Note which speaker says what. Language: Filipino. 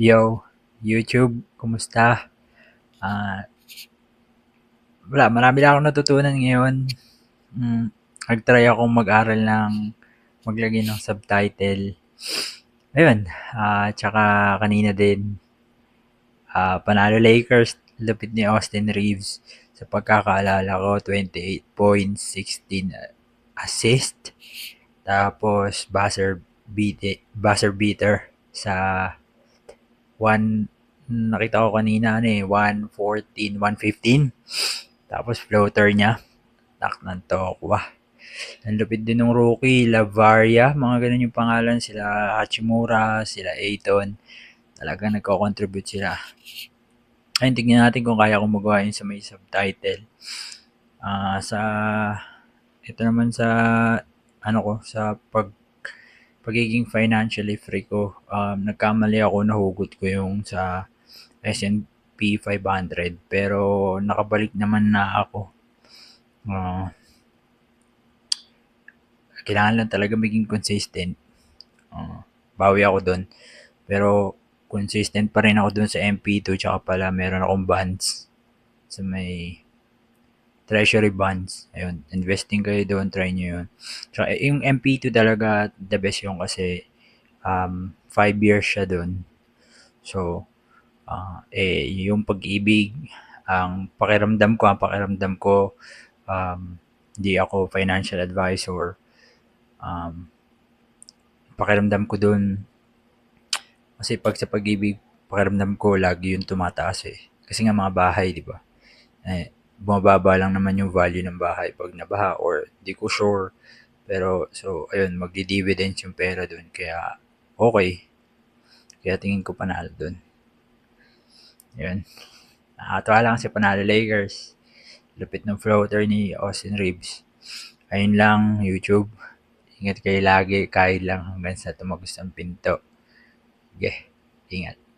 Speaker 1: Yo, YouTube, kumusta? Ah, wala, marami lang akong natutunan ngayon. Mm, nag-try akong mag-aral ng maglagay ng subtitle. Ayun, ah, tsaka kanina din, ah, panalo Lakers, lupit ni Austin Reeves. Sa pagkakaalala ko, 28 points, 16 assist. Tapos, buzzer, beat, buzzer beater sa 1 nakita ko kanina ano eh, 114, 115. Tapos floater niya, tak ng Tokwa. Ang lupit din ng rookie, Lavaria, mga ganun yung pangalan, sila Hachimura, sila Aiton. Talagang nagko-contribute sila. Ayun, tignan natin kung kaya kong magawa yun sa may subtitle. Ah, sa ito naman sa ano ko, sa pag pagiging financially free ko, um, nagkamali ako, nahugot ko yung sa S&P 500 pero nakabalik naman na ako. Uh, kailangan lang talaga maging consistent. Uh, bawi ako doon. Pero consistent pa rin ako doon sa MP2 tsaka pala meron akong bonds sa may treasury bonds. Ayun, investing kayo doon, try nyo yun. Tsaka yung MP2 talaga the best yung kasi um, 5 years siya doon. So, uh, eh, yung pag-ibig, ang pakiramdam ko, ang pakiramdam ko, um, hindi ako financial advisor. Um, pakiramdam ko doon, kasi pag sa pag-ibig, pakiramdam ko lagi yung tumataas eh. Kasi nga mga bahay, di ba? Eh, bumababa lang naman yung value ng bahay pag nabaha or di ko sure. Pero, so, ayun, magdi-dividends yung pera doon. Kaya, okay. Kaya tingin ko panalo doon. Yun. Nakakatawa lang si panalo Lakers. Lupit ng floater ni Austin Reeves. Ayun lang, YouTube. Ingat kayo lagi, kahit lang hanggang sa tumagos ang pinto. Okay, ingat.